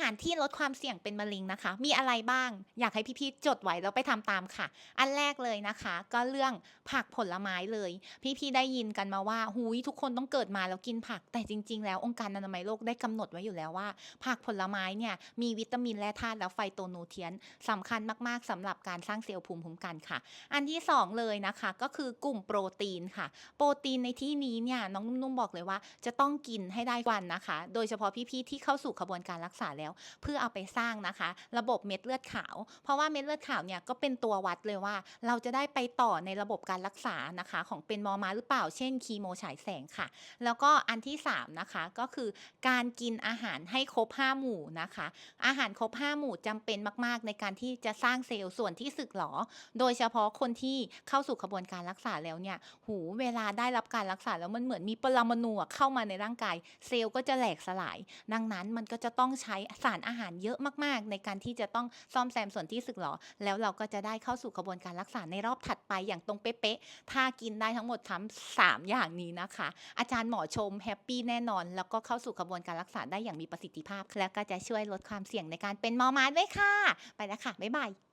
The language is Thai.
หารที่ลดความเสี่ยงเป็นมะเร็งนะคะ มีอะไรบ้าง อยากให้พี่ๆจดไว้แล้วไปทำตามค่ะ อันแรกเลยนะคะ ก็เรื่องผักผลไม้เลย พี่ๆได้ยินกันมาว่าหุยทุกคนต้องเกิดมาแล้วกินผัก แต่จริง ๆ แล้วองค์การอนามัยโลกได้กำหนดไว้อยู่แล้วว่า ผักผลไม้เนี่ยมีวิตามินและธาตุและไฟโตนูเทียนต์สำคัญมากๆสำหรับการสร้างเซลล์ภูมิคุ้มกันค่ะ อันที่สองเลยนะคะก็คือกลุ่มโปรตีนค่ะ โปรตีนในที่นี้เนี่ยน้องนุ่มๆบอกเลยว่า จะต้องกินให้ได้วันนะคะ โดยเฉพาะพี่ๆที่เข้าสู่กระบวนการรักษาแล้วเพื่อเอาไปสร้างนะคะ ระบบเม็ดเลือดขาว เพราะว่าเม็ดเลือดขาวเนี่ยก็เป็นตัววัดเลยว่า เราจะได้ไปต่อในระบบการรักษานะคะ ของเป็นมอมาหรือเปล่า เช่นคีโมฉายแสงค่ะ แล้วก็อันที่สามนะคะก็คือการกินอาหารให้ครบห้าหมู่นะคะ อาหารครบห้าหมู่จำเป็นมาก ๆ ในการที่จะสร้างเซลล์ส่วนที่สึกหรอ โดยเฉพาะคนที่เข้าสู่กระบวนการรักษาแล้วเนี่ย หูเวลาได้รับการรักษาแล้วมันเหมือนมีปรมาณูเข้ามาในร่างกาย เซลล์ก็จะแหลกสลาย ดังนั้นมันก็จะต้องใช้สารอาหารเยอะมากๆ ในการที่จะต้องซ่อมแซมส่วนที่สึกหรอ แล้วเราก็จะได้เข้าสู่กระบวนการรักษาในรอบถัดไปอย่างตรงเป๊ะๆ ถ้ากินได้ทั้งหมดทั้งสามอย่างนี้นะคะ อาจารย์หมอชมแฮปปี้แน่นอน แล้วก็เข้าสู่กระบวนการรักษาได้อย่างมีประสิทธิภาพ แล้วก็จะช่วยลดความเสี่ยงในการเป็นมอมาด้วยค่ะ ไปแล้วค่ะ บ๊ายบาย